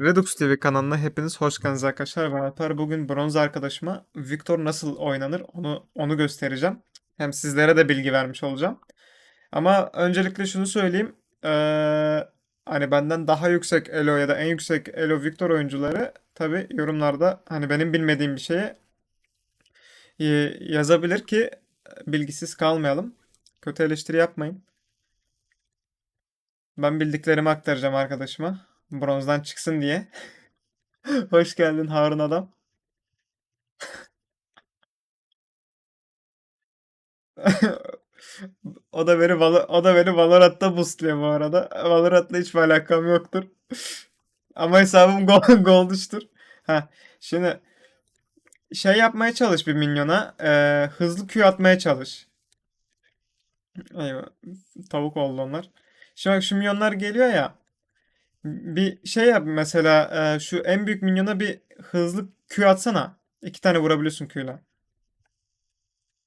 Redux TV kanalına hepiniz hoş geldiniz arkadaşlar. Ben Alper. Bugün bronz arkadaşıma Victor nasıl oynanır onu onu göstereceğim. Hem sizlere de bilgi vermiş olacağım. Ama öncelikle şunu söyleyeyim. Ee, hani benden daha yüksek elo ya da en yüksek elo Victor oyuncuları tabi yorumlarda hani benim bilmediğim bir şeye e, yazabilir ki bilgisiz kalmayalım. Kötü eleştiri yapmayın. Ben bildiklerimi aktaracağım arkadaşıma. Bronzdan çıksın diye. Hoş geldin Harun adam. O da beni o da beni Valorant'ta boostluyor bu arada. Valorant'la hiçbir alakam yoktur. Ama hesabım gol gold'uştur. Ha, şimdi şey yapmaya çalış bir minyona. Ee, hızlı Q atmaya çalış. Eyvah. Tavuk oldu onlar. Şimdi bak şu minyonlar geliyor ya. Bir şey yap mesela e, şu en büyük minyona bir hızlı Q atsana. İki tane vurabiliyorsun Q'yla.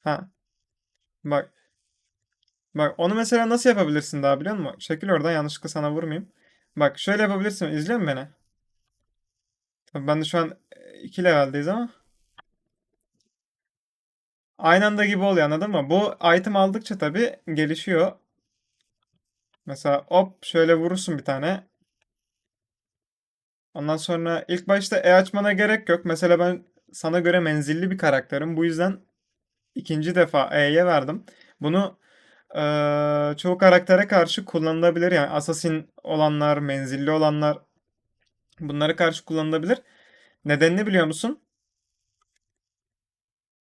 Ha bak bak onu mesela nasıl yapabilirsin daha biliyor musun? Şekil oradan yanlışlıkla sana vurmayayım. Bak şöyle yapabilirsin. İzliyor musun beni? Tabii ben de şu an e, iki leveldeyiz ama. Aynı anda gibi oluyor anladın mı? Bu item aldıkça tabii gelişiyor. Mesela hop şöyle vurursun bir tane. Ondan sonra ilk başta E açmana gerek yok. Mesela ben sana göre menzilli bir karakterim. Bu yüzden ikinci defa E'ye verdim. Bunu eee, çoğu karaktere karşı kullanılabilir. Yani assassin olanlar, menzilli olanlar bunlara karşı kullanılabilir. Nedenini biliyor musun?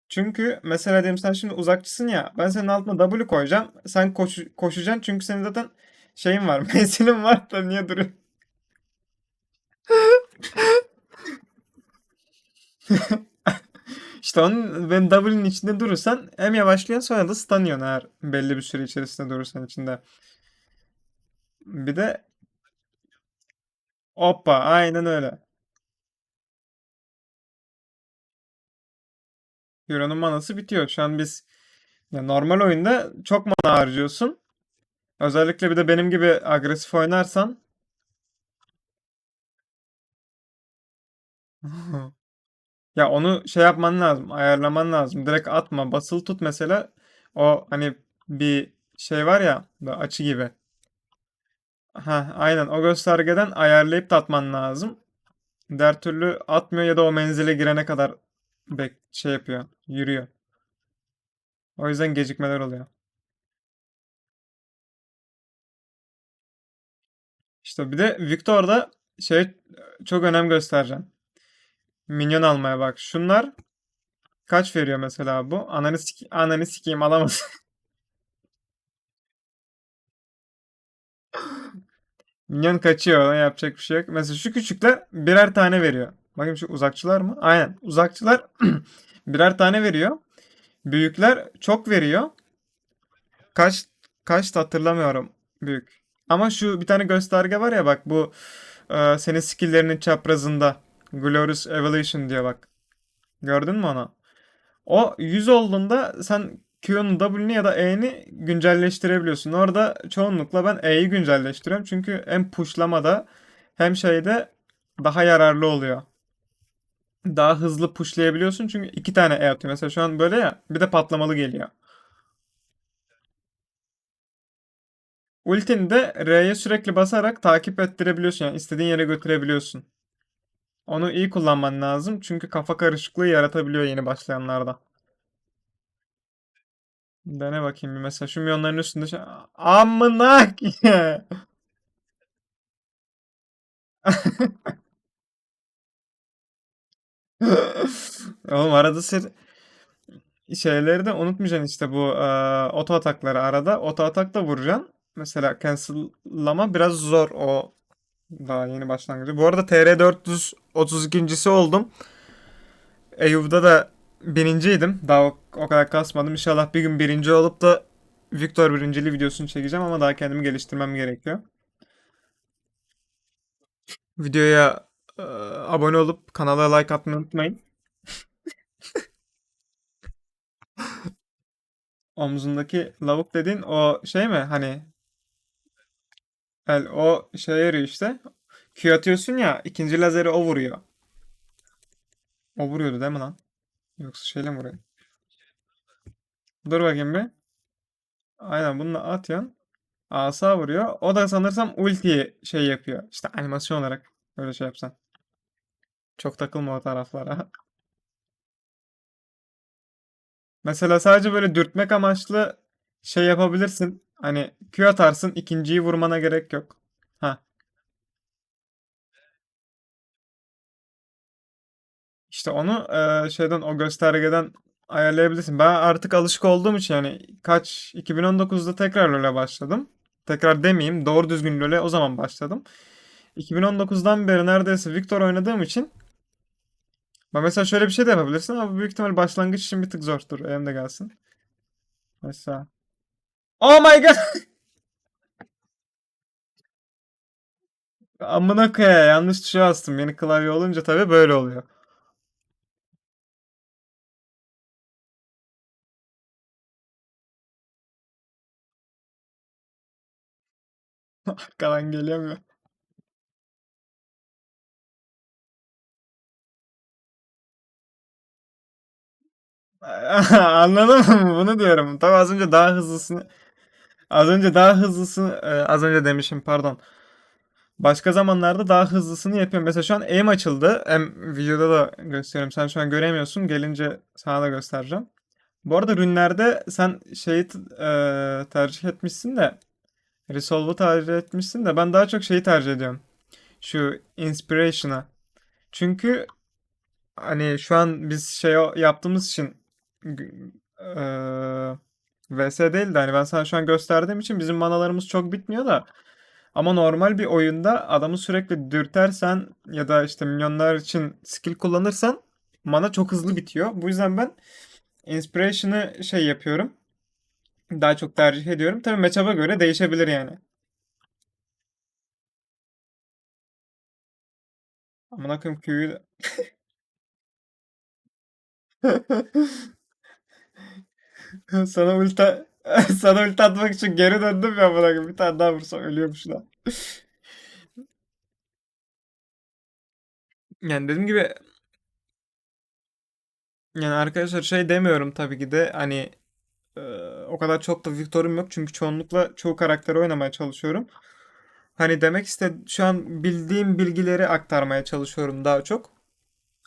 Çünkü mesela diyelim sen şimdi uzakçısın ya. Ben senin altına W koyacağım. Sen koş, koşacaksın çünkü senin zaten şeyin var. Menzilin var da niye duruyor? İşte onun ben W'nin içinde durursan hem yavaşlıyorsun sonra da stunıyorsun eğer belli bir süre içerisinde durursan içinde. Bir de hoppa aynen öyle. Euro'nun manası bitiyor. Şu an biz ya normal oyunda çok mana harcıyorsun. Özellikle bir de benim gibi agresif oynarsan ya onu şey yapman lazım, ayarlaman lazım. Direkt atma, basılı tut mesela. O hani bir şey var ya, böyle açı gibi. Ha, aynen o göstergeden ayarlayıp da atman lazım. Diğer türlü atmıyor ya da o menzile girene kadar bek şey yapıyor, yürüyor. O yüzden gecikmeler oluyor. İşte bir de Victor'da şey çok önem göstereceğim. Minyon almaya bak. Şunlar kaç veriyor mesela bu? Ananı, sik ananı sikeyim alamaz. Minyon kaçıyor. Yapacak bir şey yok. Mesela şu küçükler birer tane veriyor. Bakayım şu uzakçılar mı? Aynen. Uzakçılar birer tane veriyor. Büyükler çok veriyor. Kaç kaç hatırlamıyorum büyük. Ama şu bir tane gösterge var ya bak bu e, senin skill'lerinin çaprazında Glorious Evolution diyor bak. Gördün mü onu? O 100 olduğunda sen Q'nun W'ni ya da E'ni güncelleştirebiliyorsun. Orada çoğunlukla ben E'yi güncelleştiriyorum. Çünkü hem pushlamada hem şeyde daha yararlı oluyor. Daha hızlı pushlayabiliyorsun çünkü iki tane E atıyor. Mesela şu an böyle ya bir de patlamalı geliyor. Ultini de R'ye sürekli basarak takip ettirebiliyorsun. Yani istediğin yere götürebiliyorsun. Onu iyi kullanman lazım çünkü kafa karışıklığı yaratabiliyor yeni başlayanlarda. Dene bakayım bir mesela şu milyonların üstünde şey... Amına Oğlum arada sır şeyleri de unutmayacaksın işte bu e, oto atakları arada. Oto atak da vuracaksın. Mesela cancel'lama biraz zor o daha yeni başlangıcı. Bu arada TR 432.si oldum. Eyüp'de da birinciydim. Daha o, kadar kasmadım. İnşallah bir gün birinci olup da Victor birinciliği videosunu çekeceğim ama daha kendimi geliştirmem gerekiyor. Videoya e, abone olup kanala like atmayı unutmayın. Omzundaki lavuk dediğin o şey mi? Hani el o şey yarıyor işte. Q atıyorsun ya ikinci lazeri o vuruyor. O vuruyordu değil mi lan? Yoksa şeyle mi vuruyor? Dur bakayım bir. Aynen bununla atıyorsun. Asa vuruyor. O da sanırsam ultiyi şey yapıyor. İşte animasyon olarak öyle şey yapsan. Çok takılma o taraflara. Mesela sadece böyle dürtmek amaçlı şey yapabilirsin. Hani Q atarsın ikinciyi vurmana gerek yok. Ha işte onu eee, şeyden o göstergeden ayarlayabilirsin. Ben artık alışık olduğum için yani kaç 2019'da tekrar LoL'e başladım. Tekrar demeyeyim doğru düzgün LoL'e o zaman başladım. 2019'dan beri neredeyse Victor oynadığım için ben mesela şöyle bir şey de yapabilirsin ama büyük ihtimal başlangıç için bir tık zor. Dur elimde gelsin. Mesela. Oh my god! Amına koyaya yanlış tuşa bastım. Yeni klavye olunca tabii böyle oluyor. Arkadan geliyor Anladın mı? Bunu diyorum. Tabii az önce daha hızlısını az önce daha hızlısını e, az önce demişim pardon. Başka zamanlarda daha hızlısını yapıyorum. Mesela şu an aim açıldı. Hem videoda da gösteriyorum. Sen şu an göremiyorsun. Gelince sana da göstereceğim. Bu arada rünlerde sen şeyi e, tercih etmişsin de Resolve'u tercih etmişsin de ben daha çok şeyi tercih ediyorum. Şu Inspiration'a. Çünkü Hani şu an biz şey yaptığımız için eee VS değil de hani ben sana şu an gösterdiğim için bizim manalarımız çok bitmiyor da ama normal bir oyunda adamı sürekli dürtersen ya da işte milyonlar için skill kullanırsan mana çok hızlı bitiyor. Bu yüzden ben Inspiration'ı şey yapıyorum. Daha çok tercih ediyorum. Tabii matchup'a göre değişebilir yani. Amına koyayım Q'yu Sana ulti sana ulti atmak için geri döndüm ya bana bir tane daha vursam ölüyormuş lan. Yani dediğim gibi yani arkadaşlar şey demiyorum tabii ki de hani o kadar çok da Victor'um yok çünkü çoğunlukla çoğu karakteri oynamaya çalışıyorum. Hani demek iste şu an bildiğim bilgileri aktarmaya çalışıyorum daha çok.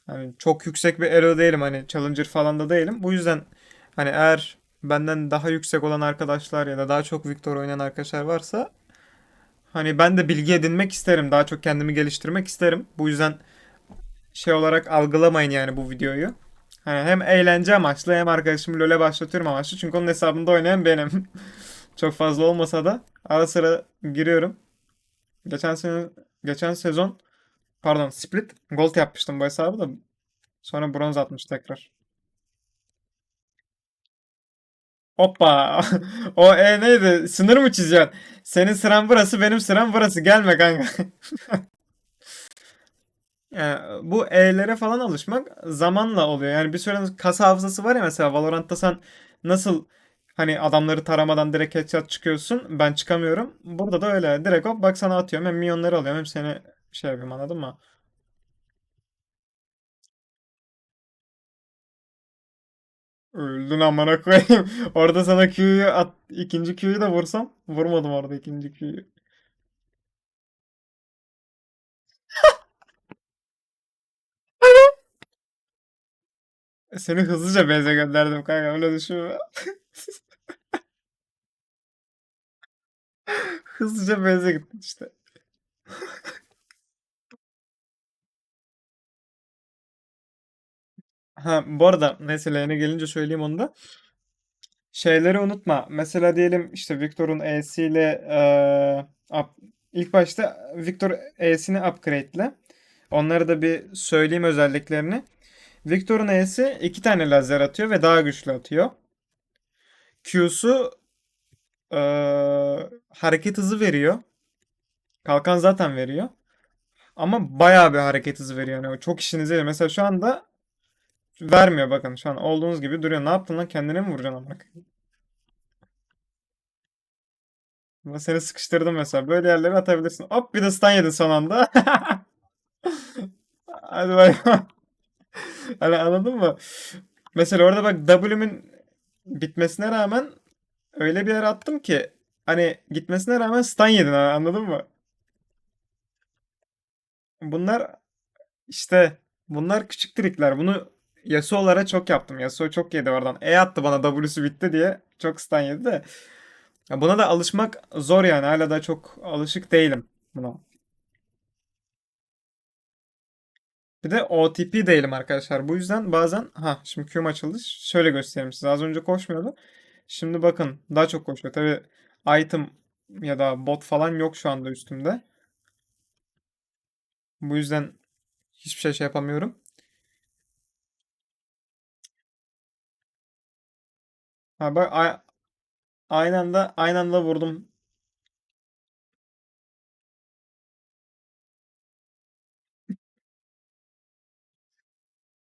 Hani çok yüksek bir elo değilim hani challenger falan da değilim. Bu yüzden hani eğer benden daha yüksek olan arkadaşlar ya da daha çok Victor oynayan arkadaşlar varsa Hani ben de bilgi edinmek isterim. Daha çok kendimi geliştirmek isterim. Bu yüzden şey olarak algılamayın yani bu videoyu. Hani hem eğlence amaçlı hem arkadaşımı LoL'e başlatıyorum amaçlı. Çünkü onun hesabında oynayan benim. Çok fazla olmasa da ara sıra giriyorum. Geçen sene geçen sezon pardon Split Gold yapmıştım bu hesabı da sonra bronz atmış tekrar. Hoppa. O e neydi? Sınır mı çiziyorsun? Senin sıran burası, benim sıram burası. Gelme kanka. Yani bu E'lere falan alışmak zamanla oluyor. Yani bir süre kas hafızası var ya mesela Valorant'ta sen nasıl hani adamları taramadan direkt headshot çıkıyorsun. Ben çıkamıyorum. Burada da öyle. Direkt hop bak sana atıyorum. Hem minyonları alıyorum hem seni şey yapayım anladın mı? Öldün amına koyayım. Orada sana Q'yu at, ikinci Q'yu da vursam. Vurmadım orada ikinci Q'yu. Seni hızlıca base'e gönderdim kanka öyle düşünme. Hızlıca base'e gittin işte. Ha bu arada neyse lane'e gelince söyleyeyim onu da. Şeyleri unutma. Mesela diyelim işte Victor'un E'siyle eee, up- ilk başta Victor E'sini upgrade'le. Onları da bir söyleyeyim özelliklerini. Victor'un E'si iki tane lazer atıyor ve daha güçlü atıyor. Q'su eee, hareket hızı veriyor. Kalkan zaten veriyor. Ama bayağı bir hareket hızı veriyor. Yani çok işinize yarıyor. Mesela şu anda vermiyor bakın. Şu an olduğunuz gibi duruyor. Ne yaptın lan? Kendine mi vuracaksın amına? Ama Seni sıkıştırdım mesela. Böyle yerlere atabilirsin. Hop bir de stun yedin son anda. Hadi bakalım. Hani anladın mı? Mesela orada bak W'min bitmesine rağmen öyle bir yere attım ki hani gitmesine rağmen stun yedin anladın mı? Bunlar işte bunlar küçük trikler. Bunu Yasuo'lara çok yaptım. Yasuo çok yedi oradan. E attı bana W'su bitti diye. Çok stun yedi de. Ya Buna da alışmak zor yani. Hala da çok alışık değilim buna. Bir de OTP değilim arkadaşlar. Bu yüzden bazen ha şimdi Q'm açıldı. Şöyle göstereyim size. Az önce koşmuyordu. Şimdi bakın daha çok koşuyor. Tabii item ya da bot falan yok şu anda üstümde. Bu yüzden hiçbir şey şey yapamıyorum. Ha bak a- aynı anda aynı anda vurdum.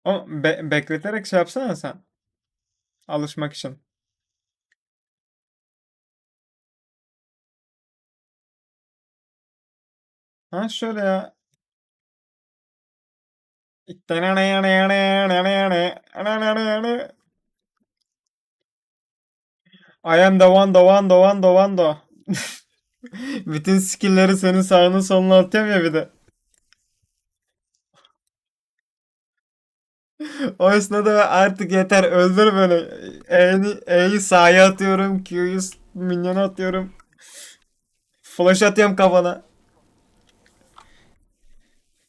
Ama be- bekleterek şey yapsana sen. Alışmak için. Ha şöyle ya. I am the one, the one, the one, the one, the. Bütün skill'leri senin sağına soluna atıyorum ya bir de. O esnada ben artık yeter öldür beni. E'yi, E'yi sağa atıyorum. Q'yu minyona atıyorum. Flash atıyorum kafana.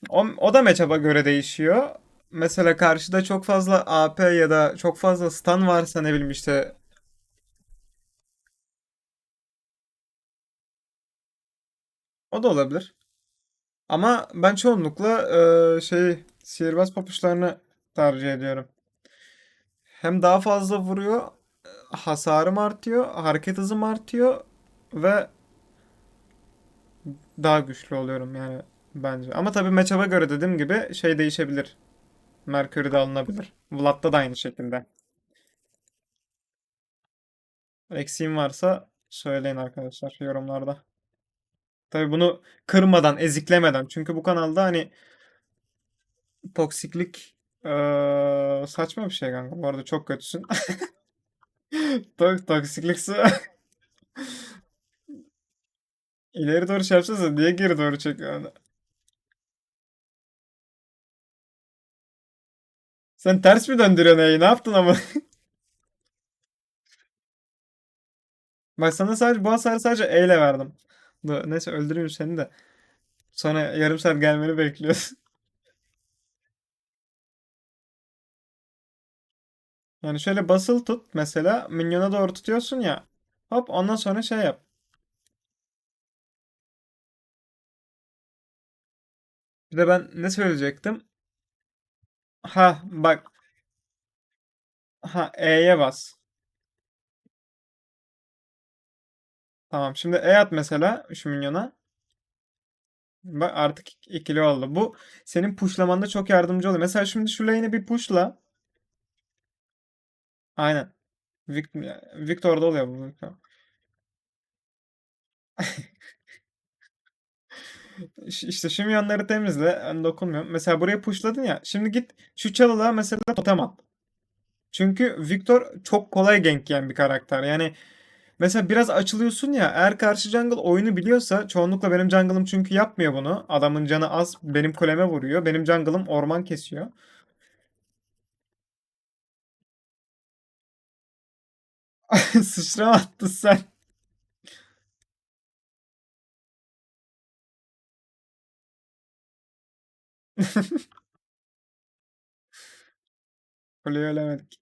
O, o da matchup'a göre değişiyor. Mesela karşıda çok fazla AP ya da çok fazla stun varsa ne bileyim işte o da olabilir. Ama ben çoğunlukla e, şey sihirbaz papuçlarını tercih ediyorum. Hem daha fazla vuruyor, hasarım artıyor, hareket hızım artıyor ve daha güçlü oluyorum yani bence. Ama tabii matchup'a göre dediğim gibi şey değişebilir. Mercury de alınabilir. Vlad'da da aynı şekilde. Eksiğim varsa söyleyin arkadaşlar yorumlarda. Tabii bunu kırmadan, eziklemeden. Çünkü bu kanalda hani toksiklik eee, saçma bir şey kanka. Bu arada çok kötüsün. Tok toksiklik ileri doğru şey yapsanıza niye geri doğru çekiyorsun? Sen ters mi döndürüyorsun E'yi? Ne yaptın ama? Bak sana sadece bu hasarı sadece E ile verdim. Neyse öldüreyim seni de. Sonra yarım saat gelmeni bekliyoruz. Yani şöyle basılı tut mesela minyona doğru tutuyorsun ya. Hop ondan sonra şey yap. Bir de ben ne söyleyecektim? Ha bak. Ha E'ye bas. Tamam şimdi E mesela şu minyona. Bak artık ikili oldu. Bu senin pushlamanda çok yardımcı oluyor. Mesela şimdi şu lane'i bir pushla. Aynen. Vic- Victor'da oluyor bu. Victor. İş- İşte şu minyonları temizle. Ben dokunmuyorum. Mesela buraya pushladın ya. Şimdi git şu çalılığa mesela totem at. Çünkü Victor çok kolay gank yiyen bir karakter. Yani mesela biraz açılıyorsun ya. Eğer karşı jungle oyunu biliyorsa çoğunlukla benim jungle'ım çünkü yapmıyor bunu. Adamın canı az benim kuleme vuruyor. Benim jungle'ım orman kesiyor. Sıçrama attın sen. Kuleyi ölemedik.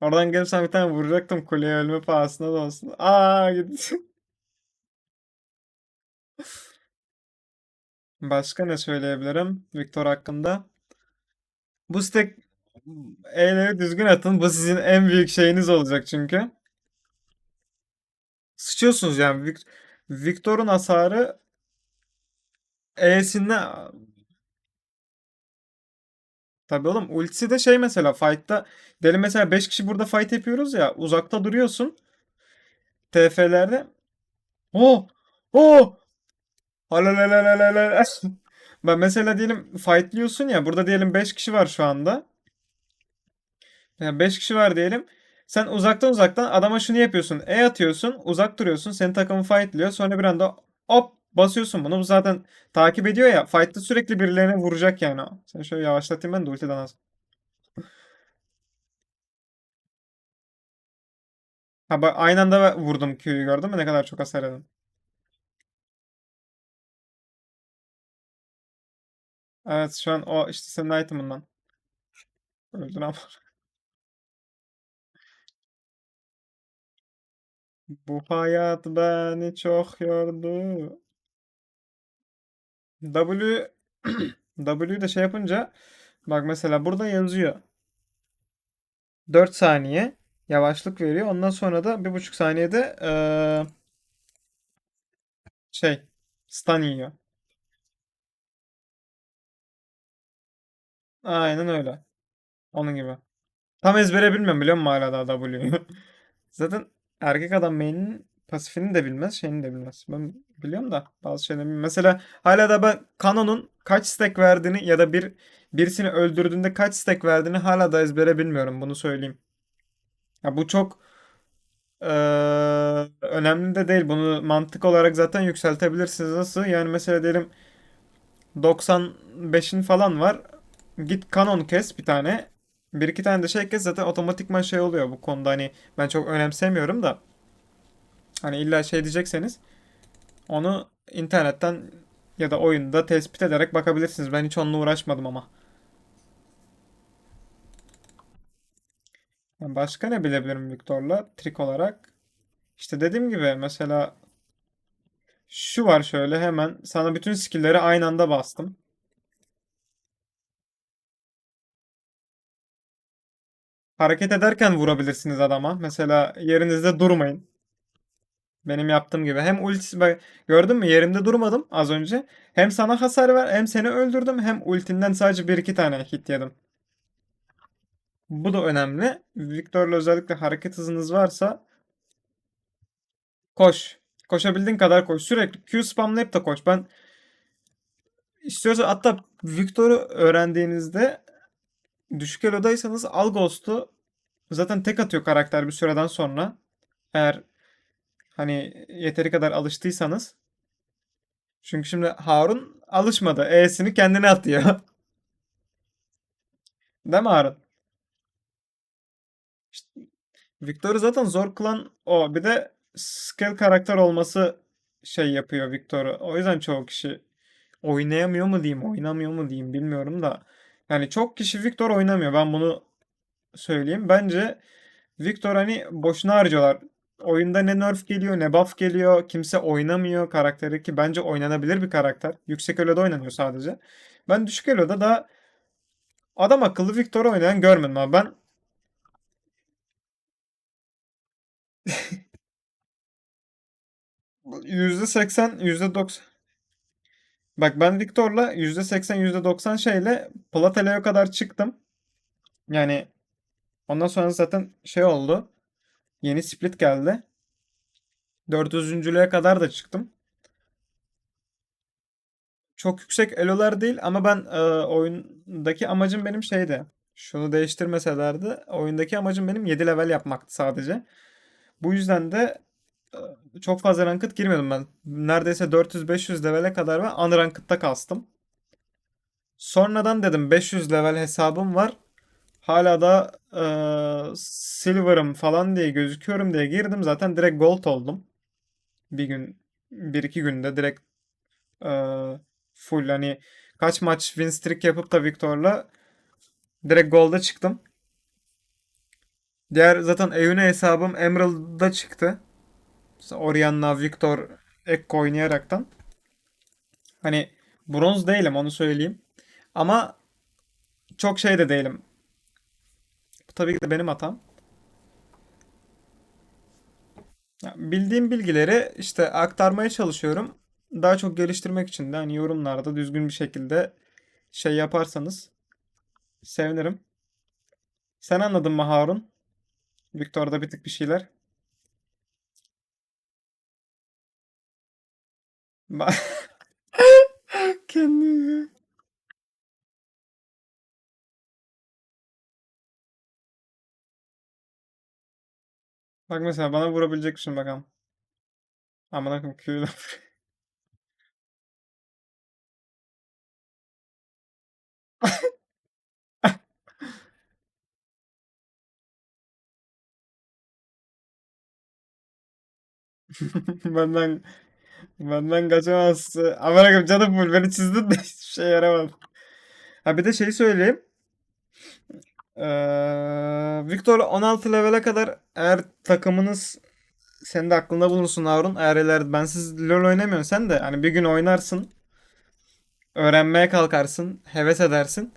Oradan gelirsen bir tane vuracaktım kuleye ölme pahasına da olsun. Aa gitti. Başka ne söyleyebilirim Victor hakkında? Bu stack E'leri düzgün atın. Bu sizin en büyük şeyiniz olacak çünkü. Sıçıyorsunuz yani. Vic- Victor'un hasarı E'sinde tabii oğlum ultisi de şey mesela fight'ta deli mesela 5 kişi burada fight yapıyoruz ya uzakta duruyorsun TF'lerde Oh! Oh! Halalalalala. Ben mesela diyelim fightlıyorsun ya burada diyelim 5 kişi var şu anda. Yani 5 kişi var diyelim. Sen uzaktan uzaktan adama şunu yapıyorsun. E atıyorsun, uzak duruyorsun. Senin takımın fightlıyor. Sonra bir anda hop basıyorsun bunu. Bu zaten takip ediyor ya. Fight'ta sürekli birilerine vuracak yani. Sen şöyle yavaşlatayım ben de ultiden az. Ha bak aynı anda vurdum Q'yu gördün mü? Ne kadar çok hasar yedim. Evet şu an o işte senin item'ından. Öldün ama. Bu hayat beni çok yordu. W W de şey yapınca bak mesela burada yazıyor. 4 saniye yavaşlık veriyor. Ondan sonra da 1,5 saniyede eee, şey stun yiyor. Aynen öyle. Onun gibi. Tam ezbere bilmiyorum biliyor musun hala daha W'yu. Zaten erkek adam main'in pasifini de bilmez, şeyini de bilmez. Ben biliyorum da bazı şeyleri bilmiyorum. Mesela hala da ben Kanon'un kaç stack verdiğini ya da bir birisini öldürdüğünde kaç stack verdiğini hala da ezbere bilmiyorum. Bunu söyleyeyim. Ya bu çok eee, önemli de değil. Bunu mantık olarak zaten yükseltebilirsiniz. Nasıl? Yani mesela diyelim 95'in falan var. Git Canon kes bir tane. Bir iki tane de şey kes zaten otomatikman şey oluyor bu konuda hani ben çok önemsemiyorum da hani illa şey diyecekseniz onu internetten ya da oyunda tespit ederek bakabilirsiniz. Ben hiç onunla uğraşmadım ama. Başka ne bilebilirim Victor'la trik olarak? İşte dediğim gibi mesela şu var şöyle hemen sana bütün skill'leri aynı anda bastım. Hareket ederken vurabilirsiniz adama. Mesela yerinizde durmayın. Benim yaptığım gibi. Hem ultisi bak gördün mü yerimde durmadım az önce. Hem sana hasar ver hem seni öldürdüm hem ultinden sadece bir iki tane hit yedim. Bu da önemli. Victor'la özellikle hareket hızınız varsa koş. Koşabildiğin kadar koş. Sürekli Q spamlayıp da koş. Ben istiyorsa hatta Victor'u öğrendiğinizde düşük elodaysanız al Ghost'u zaten tek atıyor karakter bir süreden sonra. Eğer hani yeteri kadar alıştıysanız. Çünkü şimdi Harun alışmadı. E'sini kendine atıyor. Değil mi Harun? İşte Victor'u zaten zor kılan o. Bir de skill karakter olması şey yapıyor Victor'u. O yüzden çoğu kişi oynayamıyor mu diyeyim, oynamıyor mu diyeyim bilmiyorum da. Yani çok kişi Victor oynamıyor. Ben bunu söyleyeyim. Bence Victor hani boşuna harcıyorlar. Oyunda ne nerf geliyor ne buff geliyor. Kimse oynamıyor karakteri ki bence oynanabilir bir karakter. Yüksek elo'da oynanıyor sadece. Ben düşük elo'da da adam akıllı Victor oynayan görmedim ama ben %80, %90 Bak ben Victor'la %80, %90 şeyle Platele'ye kadar çıktım. Yani ondan sonra zaten şey oldu. Yeni split geldi. 400'üncülüğe kadar da çıktım. Çok yüksek elolar değil ama ben e, oyundaki amacım benim şeydi. Şunu değiştirmeselerdi oyundaki amacım benim 7 level yapmaktı sadece. Bu yüzden de e, çok fazla ranked girmedim ben. Neredeyse 400-500 levele kadar ve unranked'da kastım. Sonradan dedim 500 level hesabım var. Hala da e, silver'ım falan diye gözüküyorum diye girdim. Zaten direkt gold oldum. Bir gün, bir iki günde direkt e, full hani kaç maç win streak yapıp da Victor'la direkt gold'a çıktım. Diğer zaten Eune hesabım Emerald'da çıktı. İşte Orianna, Victor, Ekko oynayaraktan. Hani bronz değilim onu söyleyeyim. Ama çok şey de değilim. Bu tabii ki de benim hatam. Ya, bildiğim bilgileri işte aktarmaya çalışıyorum. Daha çok geliştirmek için de hani yorumlarda düzgün bir şekilde şey yaparsanız sevinirim. Sen anladın mı Harun? Victor'da bir tık bir şeyler. Kendini. Bak mesela bana vurabilecek misin bakalım. Amına koyayım Q'yu Benden benden kaçamazsın. Amına koyayım canım full beni çizdin de hiçbir şey yaramadı. Ha bir de şey söyleyeyim. Ee, Victor 16 levele kadar eğer takımınız senin de aklında bulunsun Harun. Eğer ileride bensiz LoL oynamıyorsun sen de hani bir gün oynarsın. Öğrenmeye kalkarsın. Heves edersin.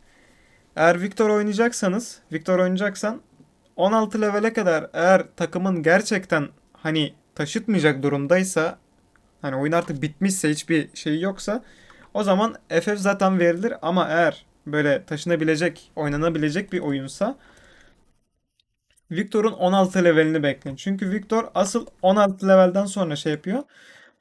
Eğer Victor oynayacaksanız, Victor oynayacaksan 16 levele kadar eğer takımın gerçekten hani taşıtmayacak durumdaysa hani oyun artık bitmişse hiçbir şey yoksa o zaman FF zaten verilir ama eğer böyle taşınabilecek, oynanabilecek bir oyunsa Victor'un 16 levelini bekleyin. Çünkü Victor asıl 16 levelden sonra şey yapıyor.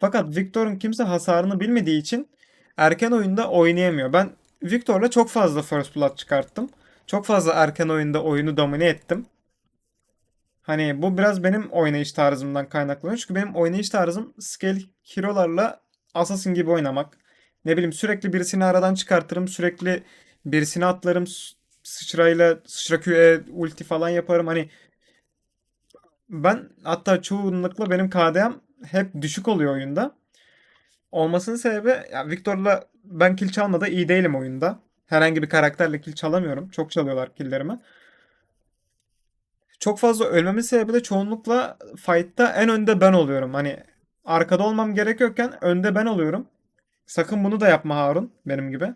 Fakat Victor'un kimse hasarını bilmediği için erken oyunda oynayamıyor. Ben Victor'la çok fazla First Blood çıkarttım. Çok fazla erken oyunda oyunu domine ettim. Hani bu biraz benim oynayış tarzımdan kaynaklanıyor. Çünkü benim oynayış tarzım scale hero'larla Assassin gibi oynamak. Ne bileyim sürekli birisini aradan çıkartırım. Sürekli birisini atlarım. Sıçrayla sıçra Q'ye ulti falan yaparım. Hani ben hatta çoğunlukla benim KDA'm hep düşük oluyor oyunda. Olmasının sebebi ya Victor'la ben kill çalmada iyi değilim oyunda. Herhangi bir karakterle kill çalamıyorum. Çok çalıyorlar killlerimi. Çok fazla ölmemin sebebi de çoğunlukla fight'ta en önde ben oluyorum. Hani arkada olmam gerekiyorken önde ben oluyorum. Sakın bunu da yapma Harun benim gibi.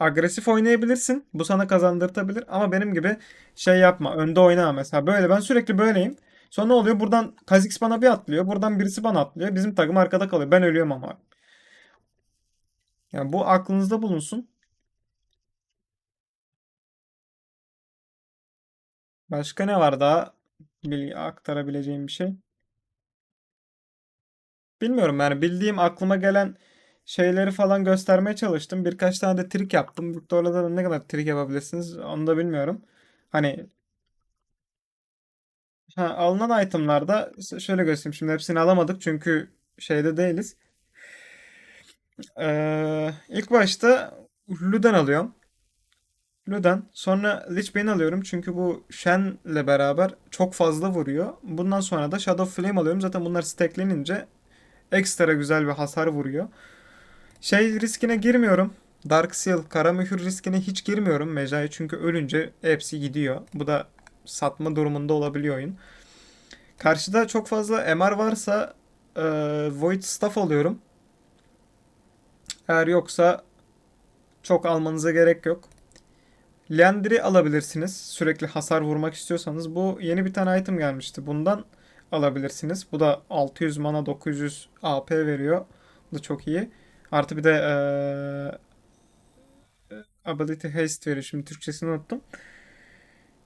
Agresif oynayabilirsin. Bu sana kazandırtabilir ama benim gibi şey yapma. Önde oynama mesela. Böyle ben sürekli böyleyim. Sonra ne oluyor? Buradan Kha'Zix bana bir atlıyor. Buradan birisi bana atlıyor. Bizim takım arkada kalıyor. Ben ölüyorum ama. Yani bu aklınızda bulunsun. Başka ne var daha bilgi aktarabileceğim bir şey? Bilmiyorum yani bildiğim aklıma gelen şeyleri falan göstermeye çalıştım. Birkaç tane de trik yaptım. Victor'la da ne kadar trik yapabilirsiniz onu da bilmiyorum. Hani ha, alınan itemlarda şöyle göstereyim. Şimdi hepsini alamadık çünkü şeyde değiliz. Ee, ilk başta Luden alıyorum. Luden. Sonra Lich Bane alıyorum. Çünkü bu Shen'le beraber çok fazla vuruyor. Bundan sonra da Shadow Flame alıyorum. Zaten bunlar stacklenince ekstra güzel bir hasar vuruyor. Şey riskine girmiyorum. Dark Seal, kara mühür riskine hiç girmiyorum Mecai çünkü ölünce hepsi gidiyor. Bu da satma durumunda olabiliyor oyun. Karşıda çok fazla MR varsa e, Void Staff alıyorum. Eğer yoksa çok almanıza gerek yok. Liandry'i alabilirsiniz. Sürekli hasar vurmak istiyorsanız. Bu yeni bir tane item gelmişti. Bundan alabilirsiniz. Bu da 600 mana 900 AP veriyor. Bu da çok iyi. Artı bir de eee Ability Haste veriyor. Şimdi Türkçesini unuttum.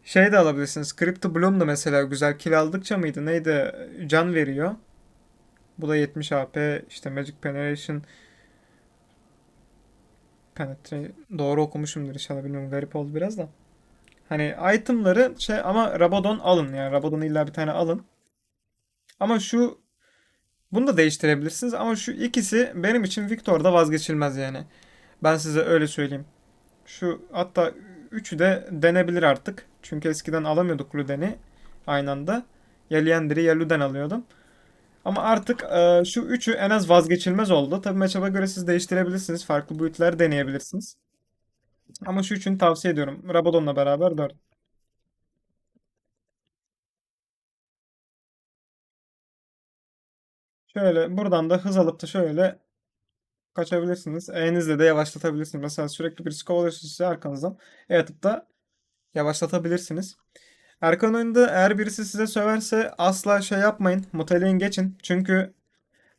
Şey de alabilirsiniz. Crypto Bloom da mesela güzel. Kill aldıkça mıydı? Neydi? Can veriyor. Bu da 70 AP. İşte Magic Penetration Penetre doğru okumuşumdur inşallah bilmiyorum garip oldu biraz da. Hani itemları şey ama Rabadon alın yani Rabadon'u illa bir tane alın. Ama şu bunu da değiştirebilirsiniz ama şu ikisi benim için Victor'da vazgeçilmez yani. Ben size öyle söyleyeyim. Şu hatta üçü de denebilir artık. Çünkü eskiden alamıyorduk Luden'i aynı anda. Ya Liandry'i ya Luden alıyordum. Ama artık e, şu üçü en az vazgeçilmez oldu. Tabii matchup'a göre siz değiştirebilirsiniz. Farklı boyutlar deneyebilirsiniz. Ama şu üçünü tavsiye ediyorum. Rabadon'la beraber 4. Şöyle buradan da hız alıp da şöyle kaçabilirsiniz. E'nizle de yavaşlatabilirsiniz. Mesela sürekli birisi kovalıyorsa size arkanızdan. E atıp da yavaşlatabilirsiniz. Erkan oyunda eğer birisi size söverse asla şey yapmayın. Muteleyin geçin. Çünkü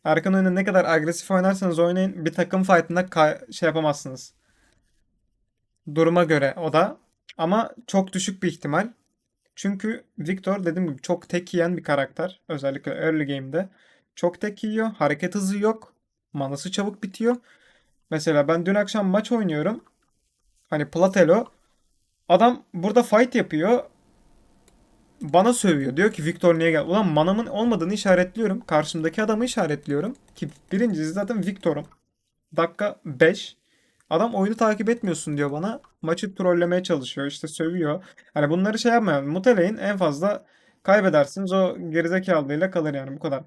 Erkan oyunda ne kadar agresif oynarsanız oynayın bir takım fight'ında şey yapamazsınız. Duruma göre o da. Ama çok düşük bir ihtimal. Çünkü Victor dediğim gibi çok tek yiyen bir karakter. Özellikle early game'de. Çok tek yiyor. Hareket hızı yok. Manası çabuk bitiyor. Mesela ben dün akşam maç oynuyorum. Hani Platelo. Adam burada fight yapıyor. Bana sövüyor. Diyor ki Victor niye gel? Ulan manamın olmadığını işaretliyorum. Karşımdaki adamı işaretliyorum. Ki birincisi zaten Victor'um. Dakika 5. Adam oyunu takip etmiyorsun diyor bana. Maçı trollemeye çalışıyor. işte sövüyor. Hani bunları şey yapmayın. Muteleyin en fazla kaybedersiniz. O gerizekalılığıyla kalır yani bu kadar.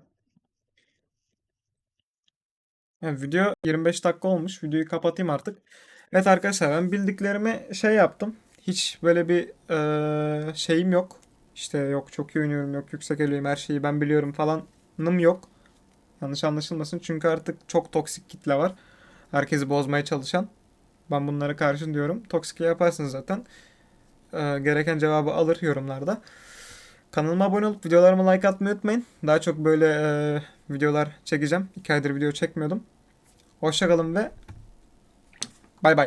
Yani video 25 dakika olmuş. Videoyu kapatayım artık. Evet arkadaşlar ben bildiklerimi şey yaptım. Hiç böyle bir eee, şeyim yok. İşte yok çok iyi oynuyorum, yok yüksek eliyim, her şeyi ben biliyorum falanım yok. Yanlış anlaşılmasın çünkü artık çok toksik kitle var. Herkesi bozmaya çalışan. Ben bunlara karşın diyorum. Toksikliği yaparsınız zaten. Eee, gereken cevabı alır yorumlarda. Kanalıma abone olup videolarıma like atmayı unutmayın. Daha çok böyle eee, videolar çekeceğim. 2 aydır video çekmiyordum. Hoşçakalın ve bay bay.